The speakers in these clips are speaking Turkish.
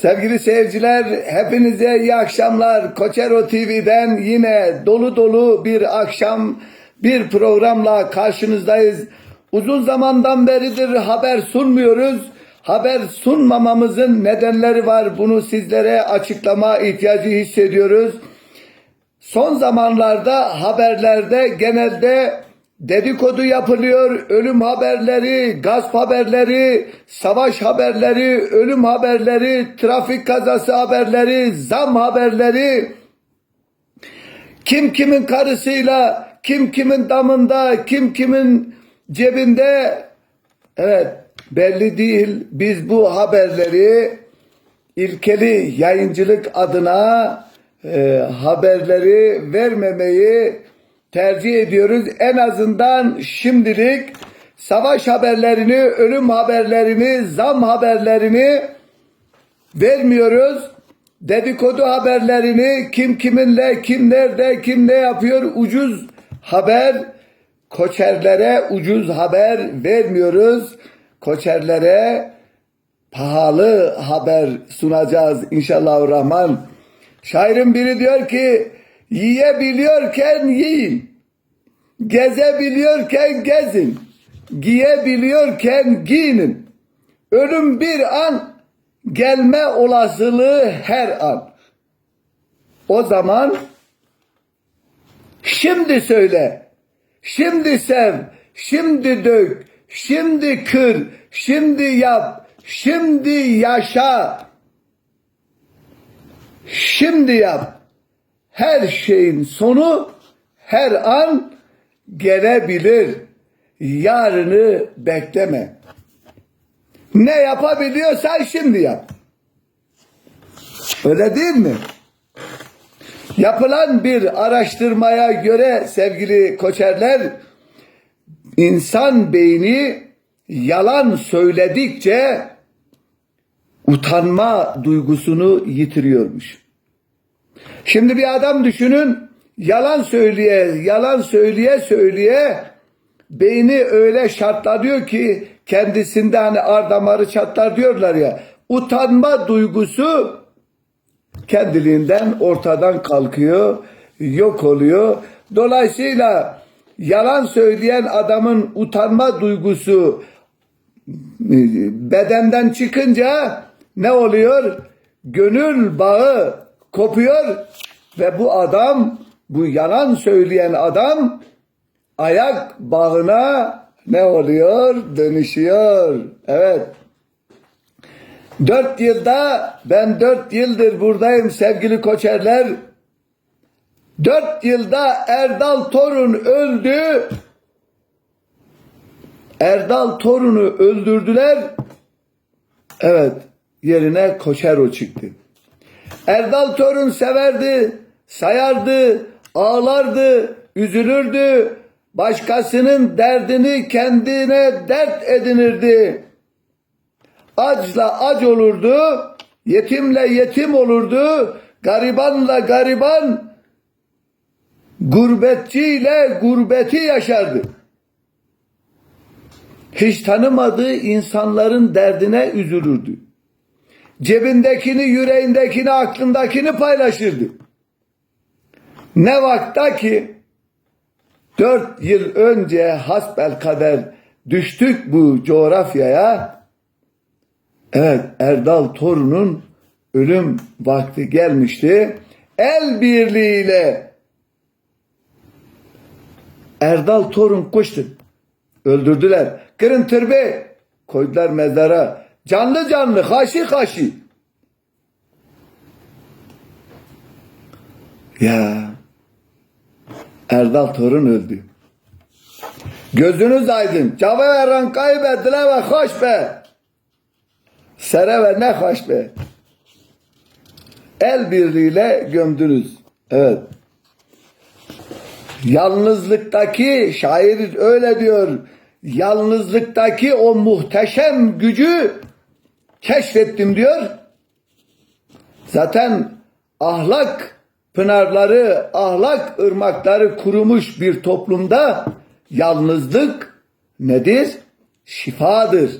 Sevgili seyirciler, hepinize iyi akşamlar. Koçero TV'den yine dolu dolu bir akşam, bir programla karşınızdayız. Uzun zamandan beridir haber sunmuyoruz. Haber sunmamamızın nedenleri var. Bunu sizlere açıklama ihtiyacı hissediyoruz. Son zamanlarda haberlerde genelde dedikodu yapılıyor. Ölüm haberleri, gasp haberleri, savaş haberleri, ölüm haberleri, trafik kazası haberleri, zam haberleri. Kim kimin karısıyla, kim kimin damında, kim kimin cebinde evet belli değil. Biz bu haberleri ilkeli yayıncılık adına e, haberleri vermemeyi tercih ediyoruz. En azından şimdilik savaş haberlerini, ölüm haberlerini, zam haberlerini vermiyoruz. Dedikodu haberlerini kim kiminle, kim nerede, kim ne yapıyor ucuz haber koçerlere ucuz haber vermiyoruz. Koçerlere pahalı haber sunacağız inşallah rahman. Şairin biri diyor ki yiyebiliyorken yiyin. Gezebiliyorken gezin. Giyebiliyorken giyinin. Ölüm bir an gelme olasılığı her an. O zaman şimdi söyle. Şimdi sev. Şimdi dök. Şimdi kır. Şimdi yap. Şimdi yaşa. Şimdi yap. Her şeyin sonu her an gelebilir. Yarını bekleme. Ne yapabiliyorsan şimdi yap. Öyle değil mi? Yapılan bir araştırmaya göre sevgili koçerler insan beyni yalan söyledikçe utanma duygusunu yitiriyormuş. Şimdi bir adam düşünün yalan söyleye yalan söyleye söyleye beyni öyle şartlanıyor ki kendisinde hani ar çatlar diyorlar ya utanma duygusu kendiliğinden ortadan kalkıyor, yok oluyor. Dolayısıyla yalan söyleyen adamın utanma duygusu bedenden çıkınca ne oluyor? Gönül bağı kopuyor ve bu adam, bu yalan söyleyen adam ayak bağına ne oluyor? Dönüşüyor. Evet. Dört yılda ben dört yıldır buradayım sevgili koçerler. Dört yılda Erdal Torun öldü. Erdal Torun'u öldürdüler. Evet yerine Koçero çıktı. Erdal Torun severdi, sayardı, ağlardı, üzülürdü. Başkasının derdini kendine dert edinirdi. Acla ac olurdu, yetimle yetim olurdu, garibanla gariban, gurbetçiyle gurbeti yaşardı. Hiç tanımadığı insanların derdine üzülürdü. Cebindekini, yüreğindekini, aklındakini paylaşırdı. Ne vakta ki dört yıl önce hasbel kader düştük bu coğrafyaya. Evet Erdal Torun'un ölüm vakti gelmişti. El birliğiyle Erdal Torun koştu. Öldürdüler. Kırın türbe koydular mezara. Canlı canlı, haşi haşi. Ya Erdal Torun öldü. Gözünüz aydın. Cavaveran kaybettiler ve hoş be. Sere ve ne hoş be. El birliğiyle gömdünüz. Evet. Yalnızlıktaki şair öyle diyor. Yalnızlıktaki o muhteşem gücü keşfettim diyor. Zaten ahlak pınarları, ahlak ırmakları kurumuş bir toplumda yalnızlık nedir? Şifadır.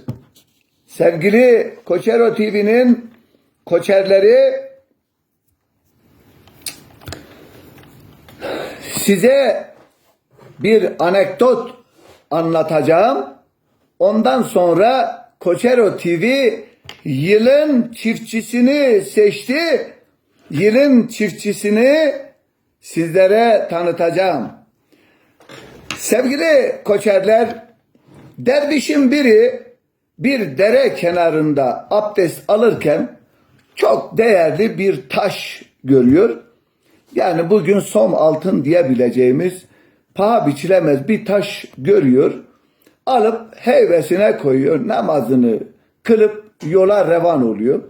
Sevgili Koçero TV'nin koçerleri size bir anekdot anlatacağım. Ondan sonra Koçero TV yılın çiftçisini seçti. Yılın çiftçisini sizlere tanıtacağım. Sevgili koçerler, dervişin biri bir dere kenarında abdest alırken çok değerli bir taş görüyor. Yani bugün som altın diyebileceğimiz paha biçilemez bir taş görüyor. Alıp heybesine koyuyor. Namazını kılıp yola revan oluyor.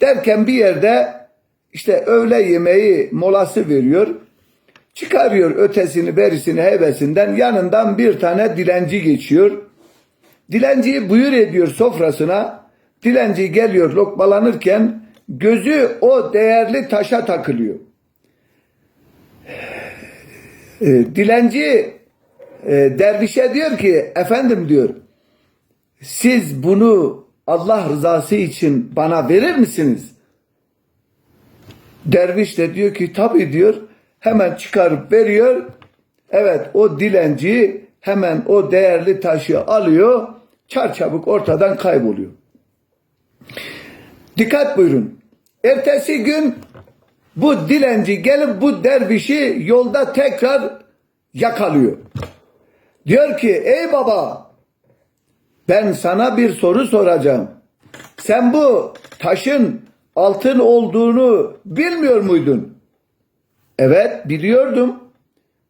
Derken bir yerde işte öğle yemeği molası veriyor. Çıkarıyor ötesini berisini heybesinden yanından bir tane dilenci geçiyor. Dilenciyi buyur ediyor sofrasına. Dilenci geliyor lokmalanırken gözü o değerli taşa takılıyor. E, dilenci e, dervişe diyor ki efendim diyor siz bunu Allah rızası için bana verir misiniz? Derviş de diyor ki tabii diyor hemen çıkarıp veriyor. Evet o dilenci hemen o değerli taşı alıyor çarçabuk ortadan kayboluyor. Dikkat buyurun. Ertesi gün bu dilenci gelip bu dervişi yolda tekrar yakalıyor. Diyor ki ey baba ben sana bir soru soracağım. Sen bu taşın altın olduğunu bilmiyor muydun? Evet biliyordum.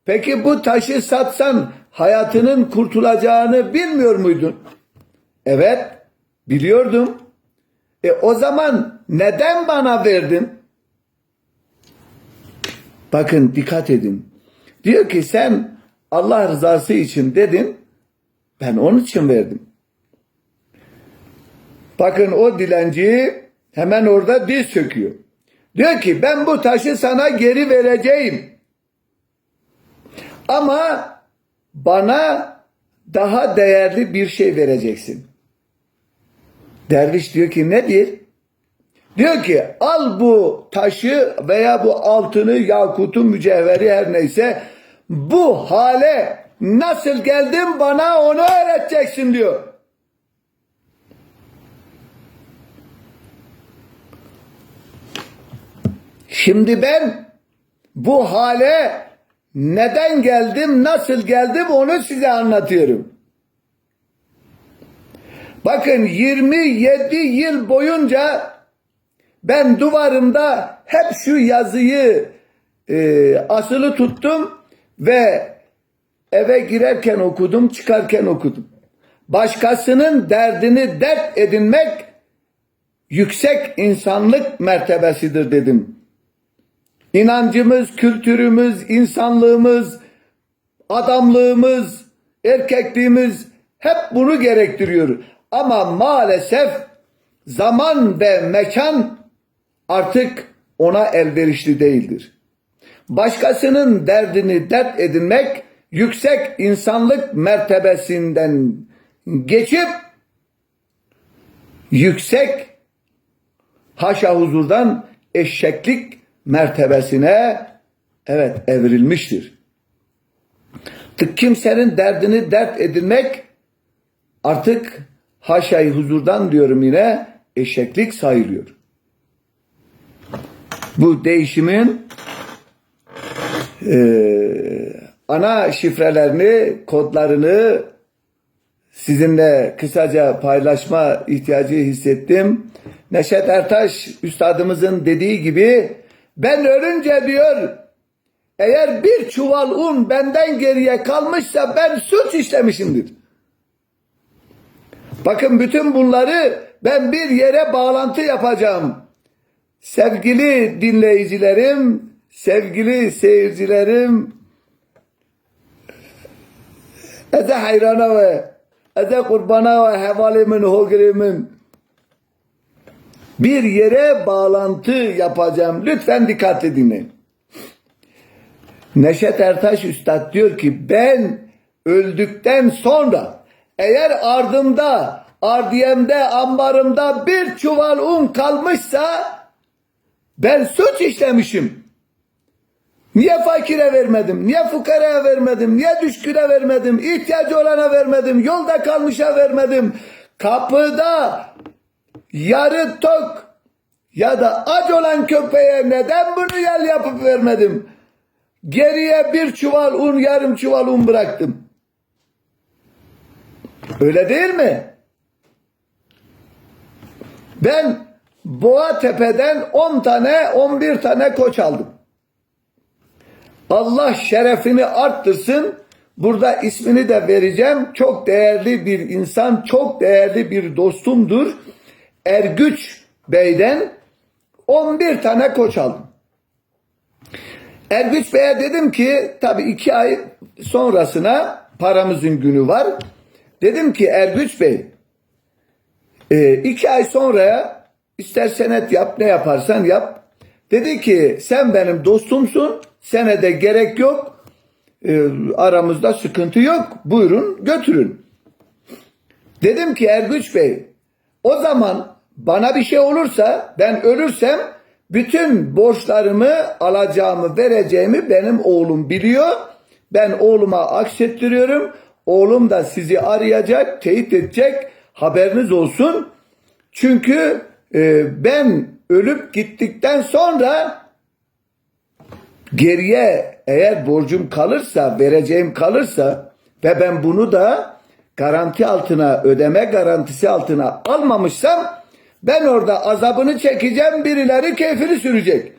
Peki bu taşı satsan hayatının kurtulacağını bilmiyor muydun? Evet biliyordum. E o zaman neden bana verdin? Bakın dikkat edin. Diyor ki sen Allah rızası için dedin. Ben onun için verdim. Bakın o dilenci hemen orada diz çöküyor. Diyor ki ben bu taşı sana geri vereceğim. Ama bana daha değerli bir şey vereceksin. Derviş diyor ki nedir? Diyor ki al bu taşı veya bu altını, yakutu, mücevheri her neyse bu hale nasıl geldin bana onu öğreteceksin diyor. Şimdi ben bu hale neden geldim, nasıl geldim onu size anlatıyorum. Bakın 27 yıl boyunca ben duvarımda hep şu yazıyı e, asılı tuttum ve eve girerken okudum, çıkarken okudum. Başkasının derdini dert edinmek yüksek insanlık mertebesidir dedim. İnancımız, kültürümüz, insanlığımız, adamlığımız, erkekliğimiz hep bunu gerektiriyor. Ama maalesef zaman ve mekan artık ona elverişli değildir. Başkasının derdini dert edinmek yüksek insanlık mertebesinden geçip yüksek haşa huzurdan eşeklik mertebesine evet evrilmiştir. Tık kimsenin derdini dert edinmek artık haşayı huzurdan diyorum yine eşeklik sayılıyor. Bu değişimin e, ana şifrelerini, kodlarını sizinle kısaca paylaşma ihtiyacı hissettim. Neşet Ertaş üstadımızın dediği gibi ben ölünce diyor eğer bir çuval un benden geriye kalmışsa ben suç işlemişimdir. Bakın bütün bunları ben bir yere bağlantı yapacağım. Sevgili dinleyicilerim, sevgili seyircilerim, eze hayrana ve eze kurbana ve hevalimin hogrimin bir yere bağlantı yapacağım. Lütfen dikkatli dinleyin. Neşet Ertaş Üstad diyor ki ben öldükten sonra eğer ardımda ardiyemde ambarımda bir çuval un kalmışsa ben suç işlemişim. Niye fakire vermedim? Niye fukaraya vermedim? Niye düşküne vermedim? İhtiyacı olana vermedim. Yolda kalmışa vermedim. Kapıda yarı tok ya da aç olan köpeğe neden bunu yel yapıp vermedim? Geriye bir çuval un, yarım çuval un bıraktım. Öyle değil mi? Ben Boğa Tepe'den 10 tane, 11 tane koç aldım. Allah şerefini arttırsın. Burada ismini de vereceğim. Çok değerli bir insan, çok değerli bir dostumdur. Ergüç Bey'den 11 tane koç aldım. Ergüç Bey'e dedim ki tabii iki ay sonrasına paramızın günü var. Dedim ki Ergüç Bey e, iki ay sonraya ister senet yap ne yaparsan yap. Dedi ki sen benim dostumsun senede gerek yok e, aramızda sıkıntı yok buyurun götürün. Dedim ki Ergüç Bey o zaman bana bir şey olursa ben ölürsem bütün borçlarımı alacağımı vereceğimi benim oğlum biliyor. Ben oğluma aksettiriyorum. Oğlum da sizi arayacak, teyit edecek. Haberiniz olsun. Çünkü e, ben ölüp gittikten sonra geriye eğer borcum kalırsa, vereceğim kalırsa ve ben bunu da garanti altına, ödeme garantisi altına almamışsam ben orada azabını çekeceğim, birileri keyfini sürecek.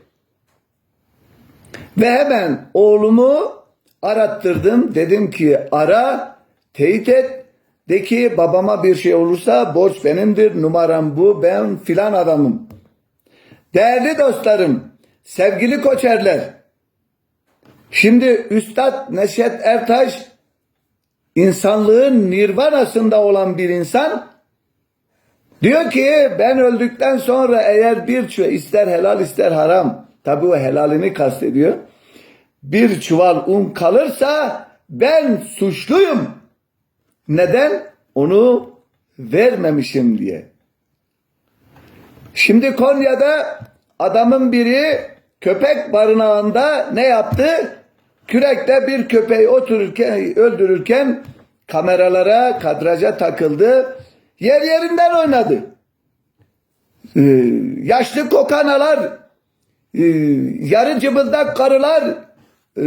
Ve hemen oğlumu arattırdım. Dedim ki ara, teyit et. De ki babama bir şey olursa borç benimdir, numaram bu, ben filan adamım. Değerli dostlarım, sevgili koçerler, şimdi Üstad Neşet Ertaş insanlığın nirvanasında olan bir insan diyor ki ben öldükten sonra eğer bir çuval ister helal ister haram tabi o helalini kastediyor bir çuval un kalırsa ben suçluyum. Neden? Onu vermemişim diye. Şimdi Konya'da adamın biri köpek barınağında ne yaptı? Kürekte bir köpeği otururken, öldürürken kameralara, kadraja takıldı. Yer yerinden oynadı. Ee, yaşlı kokanalar, e, yarı cıbıldak karılar e,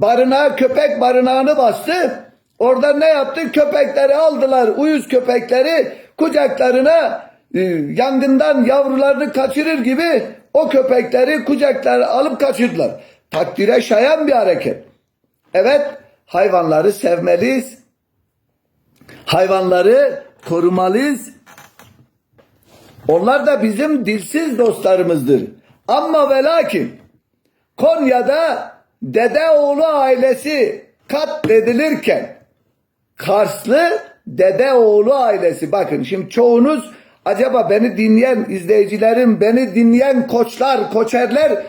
barınağı, köpek barınağını bastı. Orada ne yaptı? Köpekleri aldılar, uyuz köpekleri kucaklarına e, yangından yavrularını kaçırır gibi o köpekleri kucaklara alıp kaçırdılar. Takdire şayan bir hareket. Evet, hayvanları sevmeliyiz. Hayvanları korumalıyız. Onlar da bizim dilsiz dostlarımızdır. Ama ve lakin Konya'da Dedeoğlu ailesi katledilirken Karslı Dedeoğlu ailesi bakın şimdi çoğunuz acaba beni dinleyen izleyicilerim beni dinleyen koçlar koçerler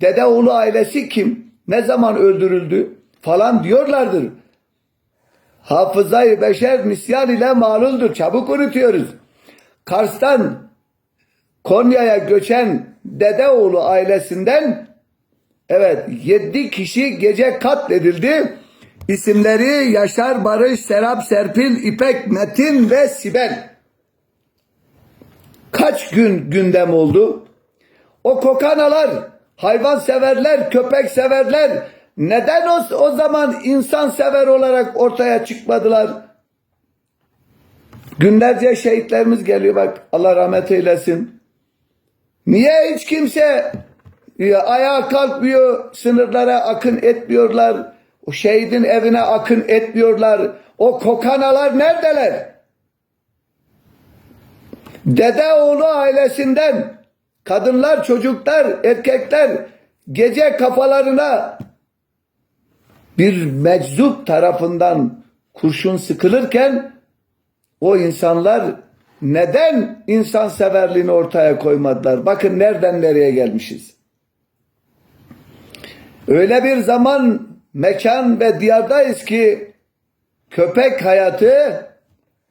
Dedeoğlu ailesi kim ne zaman öldürüldü falan diyorlardır. Hafızayı beşer nisyan ile maluldur çabuk unutuyoruz. Kars'tan Konya'ya göçen Dedeoğlu ailesinden evet 7 kişi gece katledildi. İsimleri Yaşar, Barış, Serap, Serpil, İpek, Metin ve Sibel. Kaç gün gündem oldu? O kokanalar, hayvan severler, köpek severler neden o, o zaman insan sever olarak ortaya çıkmadılar? Günlerce şehitlerimiz geliyor bak Allah rahmet eylesin. Niye hiç kimse e, ayağa kalkmıyor, sınırlara akın etmiyorlar, o şehidin evine akın etmiyorlar, o kokanalar neredeler? Dedeoğlu ailesinden kadınlar, çocuklar, erkekler gece kafalarına bir meczup tarafından kurşun sıkılırken o insanlar neden insan severliğini ortaya koymadılar? Bakın nereden nereye gelmişiz. Öyle bir zaman, mekan ve diyardayız ki köpek hayatı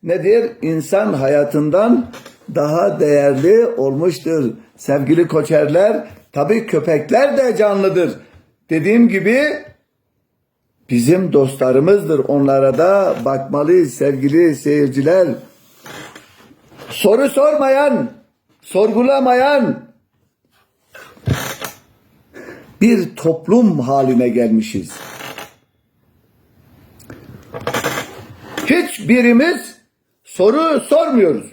nedir? İnsan hayatından daha değerli olmuştur. Sevgili koçerler, tabii köpekler de canlıdır. Dediğim gibi bizim dostlarımızdır. Onlara da bakmalıyız sevgili seyirciler. Soru sormayan, sorgulamayan bir toplum haline gelmişiz. Hiçbirimiz soru sormuyoruz.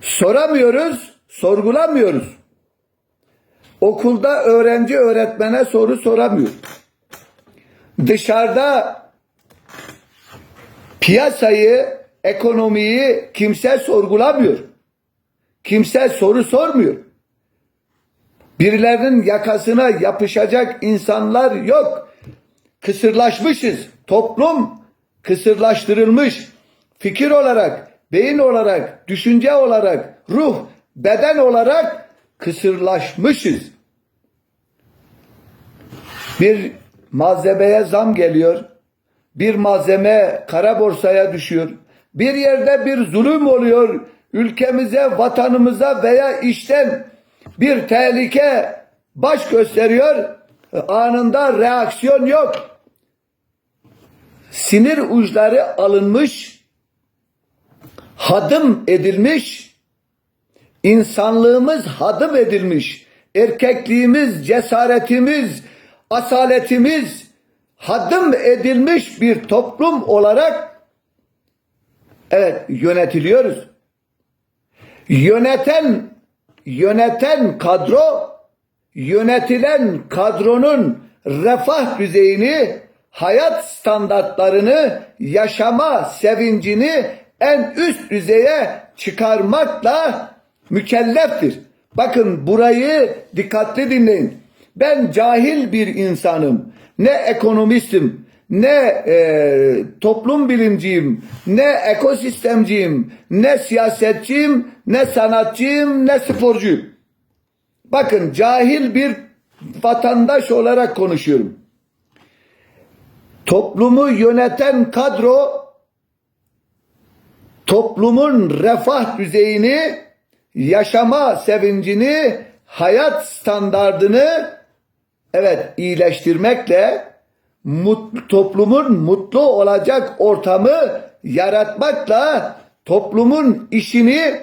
Soramıyoruz, sorgulamıyoruz. Okulda öğrenci öğretmene soru soramıyor. Dışarıda piyasayı, ekonomiyi kimse sorgulamıyor. Kimse soru sormuyor. Birilerinin yakasına yapışacak insanlar yok. Kısırlaşmışız. Toplum kısırlaştırılmış. Fikir olarak, beyin olarak, düşünce olarak, ruh, beden olarak kısırlaşmışız. Bir malzemeye zam geliyor. Bir malzeme kara borsaya düşüyor. Bir yerde bir zulüm oluyor. Ülkemize, vatanımıza veya işten bir tehlike baş gösteriyor. Anında reaksiyon yok. Sinir uçları alınmış, hadım edilmiş, insanlığımız hadım edilmiş, erkekliğimiz, cesaretimiz, asaletimiz hadım edilmiş bir toplum olarak evet yönetiliyoruz. Yöneten yöneten kadro yönetilen kadronun refah düzeyini, hayat standartlarını, yaşama sevincini en üst düzeye çıkarmakla mükelleftir. Bakın burayı dikkatli dinleyin. Ben cahil bir insanım. Ne ekonomistim, ne e, toplum bilimciyim, ne ekosistemciyim, ne siyasetçiyim, ne sanatçıyım, ne sporcuyum. Bakın cahil bir vatandaş olarak konuşuyorum. Toplumu yöneten kadro toplumun refah düzeyini, yaşama sevincini, hayat standardını evet iyileştirmekle mut, toplumun mutlu olacak ortamı yaratmakla toplumun işini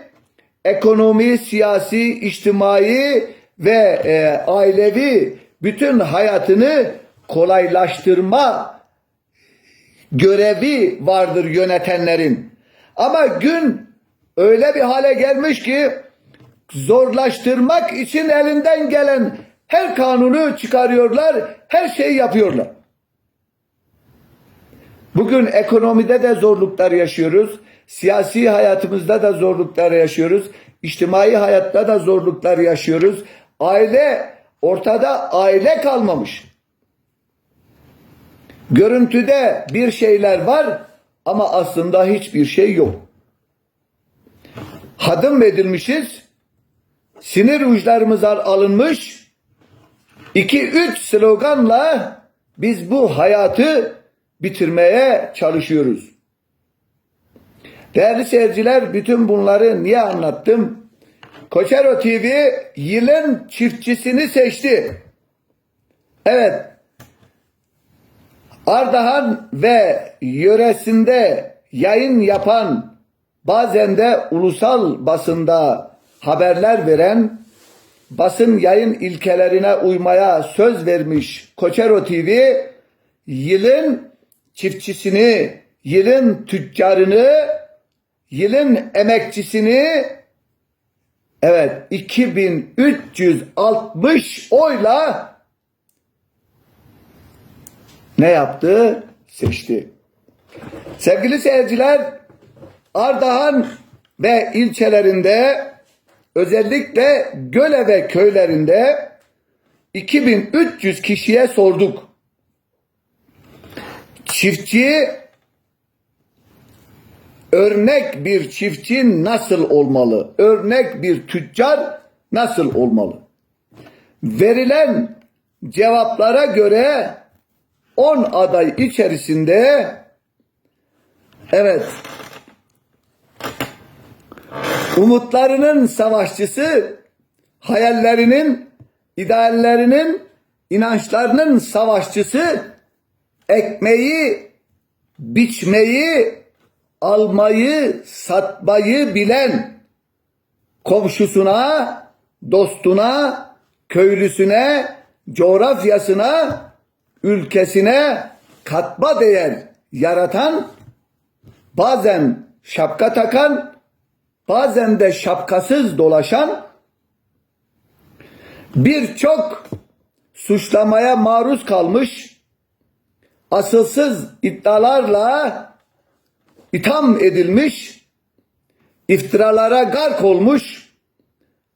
ekonomi, siyasi, içtimai ve e, ailevi bütün hayatını kolaylaştırma görevi vardır yönetenlerin. Ama gün öyle bir hale gelmiş ki zorlaştırmak için elinden gelen her kanunu çıkarıyorlar, her şeyi yapıyorlar. Bugün ekonomide de zorluklar yaşıyoruz. Siyasi hayatımızda da zorluklar yaşıyoruz. İçtimai hayatta da zorluklar yaşıyoruz. Aile ortada aile kalmamış. Görüntüde bir şeyler var ama aslında hiçbir şey yok. Hadım edilmişiz. Sinir uçlarımız alınmış. 2-3 sloganla biz bu hayatı bitirmeye çalışıyoruz. Değerli seyirciler bütün bunları niye anlattım? Koçero TV yılın çiftçisini seçti. Evet. Ardahan ve yöresinde yayın yapan bazen de ulusal basında haberler veren basın yayın ilkelerine uymaya söz vermiş Koçero TV yılın çiftçisini, yılın tüccarını, yılın emekçisini evet 2360 oyla ne yaptı? Seçti. Sevgili seyirciler Ardahan ve ilçelerinde özellikle Göle ve köylerinde 2300 kişiye sorduk. Çiftçi örnek bir çiftçi nasıl olmalı? Örnek bir tüccar nasıl olmalı? Verilen cevaplara göre 10 aday içerisinde evet umutlarının savaşçısı, hayallerinin, ideallerinin, inançlarının savaşçısı, ekmeği, biçmeyi, almayı, satmayı bilen, komşusuna, dostuna, köylüsüne, coğrafyasına, ülkesine katma değer yaratan, bazen şapka takan, bazen de şapkasız dolaşan, birçok suçlamaya maruz kalmış, asılsız iddialarla itham edilmiş, iftiralara gark olmuş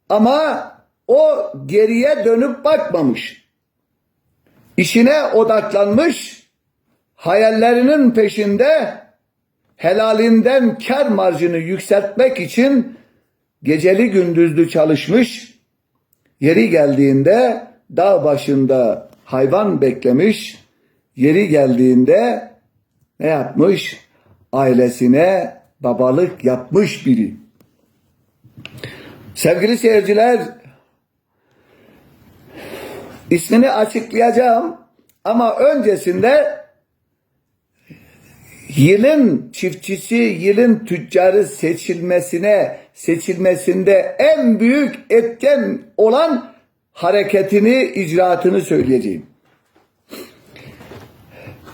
ama o geriye dönüp bakmamış. İşine odaklanmış, hayallerinin peşinde helalinden kar marjını yükseltmek için geceli gündüzlü çalışmış, yeri geldiğinde dağ başında hayvan beklemiş, yeri geldiğinde ne yapmış? Ailesine babalık yapmış biri. Sevgili seyirciler, ismini açıklayacağım ama öncesinde yılın çiftçisi, yılın tüccarı seçilmesine, seçilmesinde en büyük etken olan hareketini, icraatını söyleyeceğim.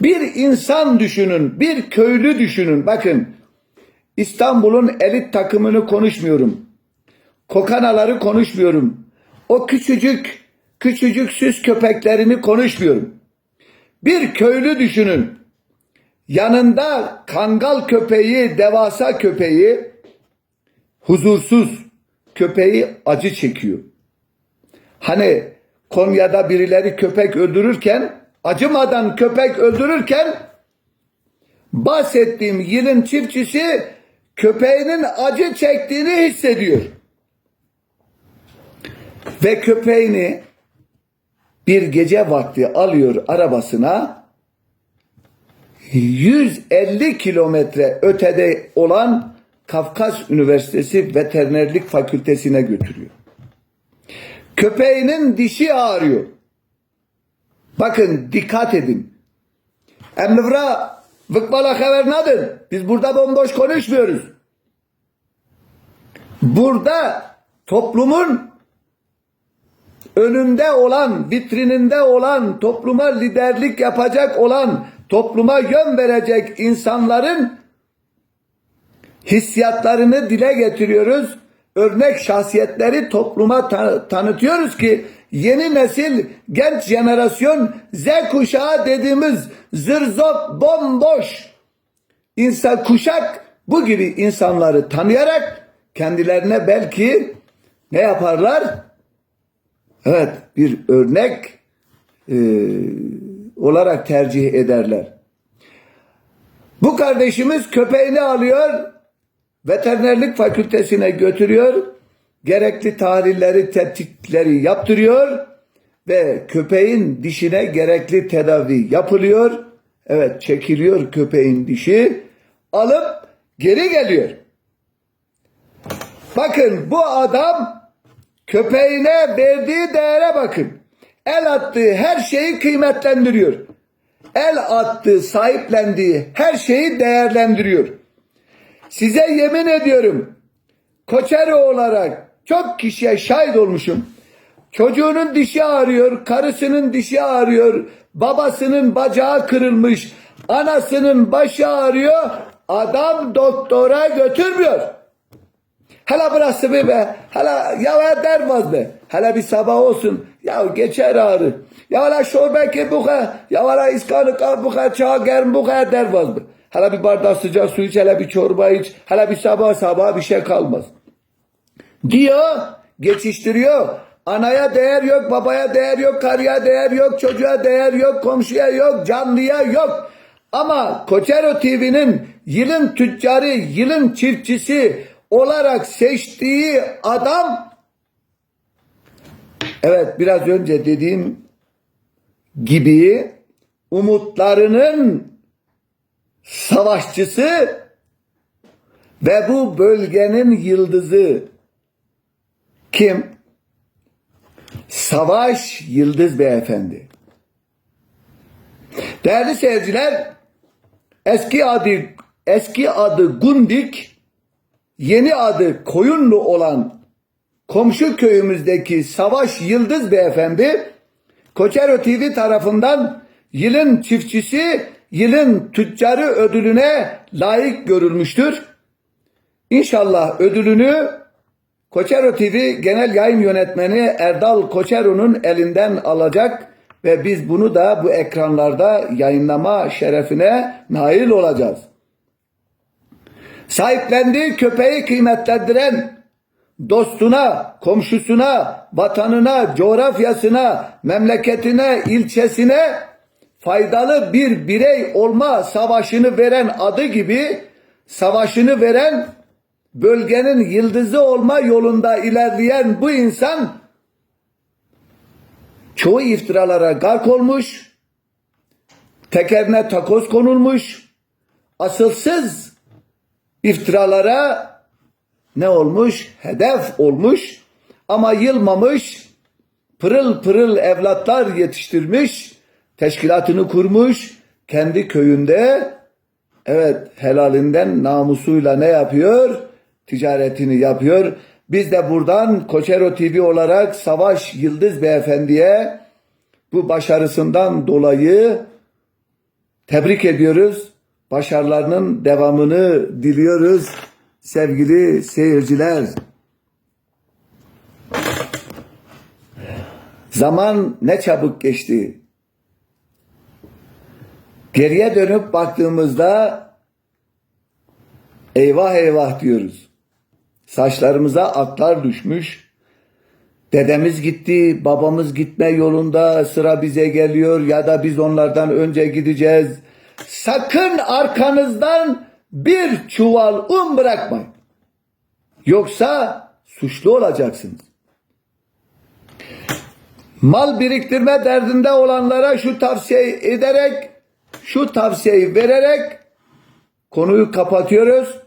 Bir insan düşünün, bir köylü düşünün. Bakın İstanbul'un elit takımını konuşmuyorum. Kokanaları konuşmuyorum. O küçücük, küçücük süs köpeklerini konuşmuyorum. Bir köylü düşünün. Yanında kangal köpeği, devasa köpeği, huzursuz köpeği acı çekiyor. Hani Konya'da birileri köpek öldürürken, acımadan köpek öldürürken bahsettiğim yılın çiftçisi köpeğinin acı çektiğini hissediyor. Ve köpeğini bir gece vakti alıyor arabasına 150 kilometre ötede olan Kafkas Üniversitesi Veterinerlik Fakültesine götürüyor. Köpeğinin dişi ağrıyor. Bakın dikkat edin. Emrivra vıkbala haber nedir? Biz burada bomboş konuşmuyoruz. Burada toplumun önünde olan, vitrininde olan, topluma liderlik yapacak olan, topluma yön verecek insanların hissiyatlarını dile getiriyoruz. Örnek şahsiyetleri topluma ta- tanıtıyoruz ki yeni nesil, genç jenerasyon Z kuşağı dediğimiz zırzop, bomboş insan kuşak bu gibi insanları tanıyarak kendilerine belki ne yaparlar? Evet bir örnek e, olarak tercih ederler. Bu kardeşimiz köpeğini alıyor, veterinerlik fakültesine götürüyor, gerekli tahlilleri, tetkikleri yaptırıyor ve köpeğin dişine gerekli tedavi yapılıyor. Evet çekiliyor köpeğin dişi, alıp geri geliyor. Bakın bu adam köpeğine verdiği değere bakın. El attığı her şeyi kıymetlendiriyor. El attığı, sahiplendiği her şeyi değerlendiriyor. Size yemin ediyorum. Koçeri olarak çok kişiye şahit olmuşum. Çocuğunun dişi ağrıyor, karısının dişi ağrıyor, babasının bacağı kırılmış, anasının başı ağrıyor. Adam doktora götürmüyor. Hele burası bir be. Hele ya dermaz be. Hele bir sabah olsun. Ya geçer ağrı. Ya hele şorbeki bu kadar. Ya hele iskanı bu kadar. Çağ germ bu kadar dermaz be. Hele bir bardak sıcak su iç. Hele bir çorba iç. Hele bir sabah sabah bir şey kalmaz. Diyor. Geçiştiriyor. Anaya değer yok, babaya değer yok, karıya değer yok, çocuğa değer yok, komşuya yok, canlıya yok. Ama Koçero TV'nin yılın tüccarı, yılın çiftçisi olarak seçtiği adam evet biraz önce dediğim gibi umutlarının savaşçısı Ve bu bölgenin yıldızı kim? Savaş Yıldız Beyefendi. Değerli seyirciler, eski adı eski adı Gundik, yeni adı Koyunlu olan komşu köyümüzdeki Savaş Yıldız Beyefendi Koçero TV tarafından yılın çiftçisi, yılın tüccarı ödülüne layık görülmüştür. İnşallah ödülünü Koçero TV Genel Yayın Yönetmeni Erdal Koçero'nun elinden alacak ve biz bunu da bu ekranlarda yayınlama şerefine nail olacağız. Sahiplendiği köpeği kıymetlendiren, dostuna, komşusuna, vatanına, coğrafyasına, memleketine, ilçesine faydalı bir birey olma savaşını veren adı gibi savaşını veren bölgenin yıldızı olma yolunda ilerleyen bu insan çoğu iftiralara gark olmuş, tekerine takoz konulmuş, asılsız iftiralara ne olmuş? Hedef olmuş ama yılmamış, pırıl pırıl evlatlar yetiştirmiş, teşkilatını kurmuş, kendi köyünde evet helalinden namusuyla ne yapıyor? Ticaretini yapıyor. Biz de buradan Koçero TV olarak Savaş Yıldız Beyefendi'ye bu başarısından dolayı tebrik ediyoruz. Başarılarının devamını diliyoruz sevgili seyirciler. Zaman ne çabuk geçti. Geriye dönüp baktığımızda eyvah eyvah diyoruz. Saçlarımıza atlar düşmüş. Dedemiz gitti, babamız gitme yolunda sıra bize geliyor ya da biz onlardan önce gideceğiz. Sakın arkanızdan bir çuval un bırakmayın. Yoksa suçlu olacaksınız. Mal biriktirme derdinde olanlara şu tavsiye ederek, şu tavsiyeyi vererek konuyu kapatıyoruz.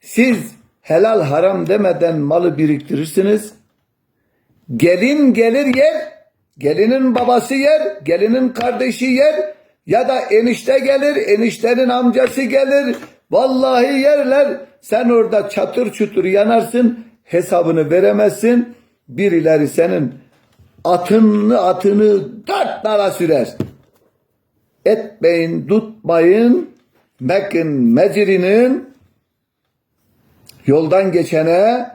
Siz helal haram demeden malı biriktirirsiniz. Gelin gelir yer, gelinin babası yer, gelinin kardeşi yer ya da enişte gelir, eniştenin amcası gelir. Vallahi yerler. Sen orada çatır çutur yanarsın, hesabını veremezsin. Birileri senin atını atını dört nala sürer. Etmeyin, tutmayın. Mekin mecrinin yoldan geçene,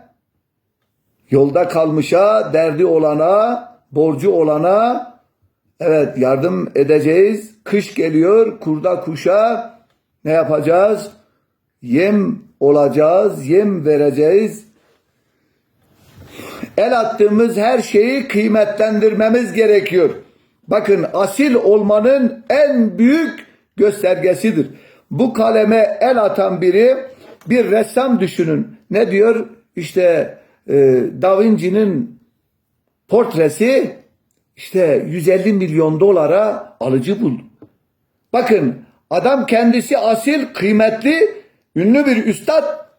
yolda kalmışa, derdi olana, borcu olana evet yardım edeceğiz. Kış geliyor, kurda kuşa ne yapacağız? Yem olacağız, yem vereceğiz. El attığımız her şeyi kıymetlendirmemiz gerekiyor. Bakın asil olmanın en büyük göstergesidir. Bu kaleme el atan biri bir ressam düşünün. Ne diyor? İşte e, Da Vinci'nin portresi işte 150 milyon dolara alıcı buldu. Bakın adam kendisi asil, kıymetli, ünlü bir üstad.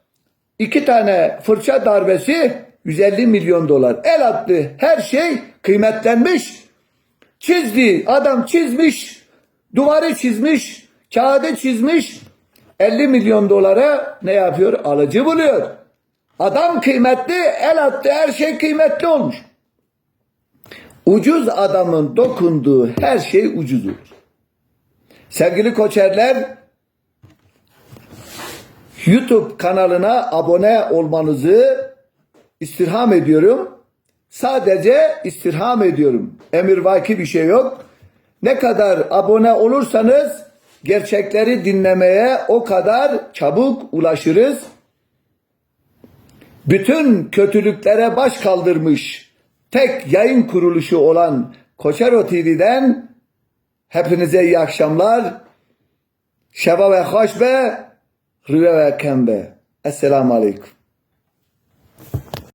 iki tane fırça darbesi 150 milyon dolar. El attı her şey kıymetlenmiş. Çizdi adam çizmiş, duvarı çizmiş, kağıdı çizmiş. 50 milyon dolara ne yapıyor? Alıcı buluyor. Adam kıymetli, el attı her şey kıymetli olmuş. Ucuz adamın dokunduğu her şey ucuz olur. Sevgili koçerler, YouTube kanalına abone olmanızı istirham ediyorum. Sadece istirham ediyorum. Emirvaki bir şey yok. Ne kadar abone olursanız gerçekleri dinlemeye o kadar çabuk ulaşırız. Bütün kötülüklere baş kaldırmış tek yayın kuruluşu olan Koçero TV'den hepinize iyi akşamlar. Şeva ve hoş be, rüve ve kembe. Esselamu Aleyküm.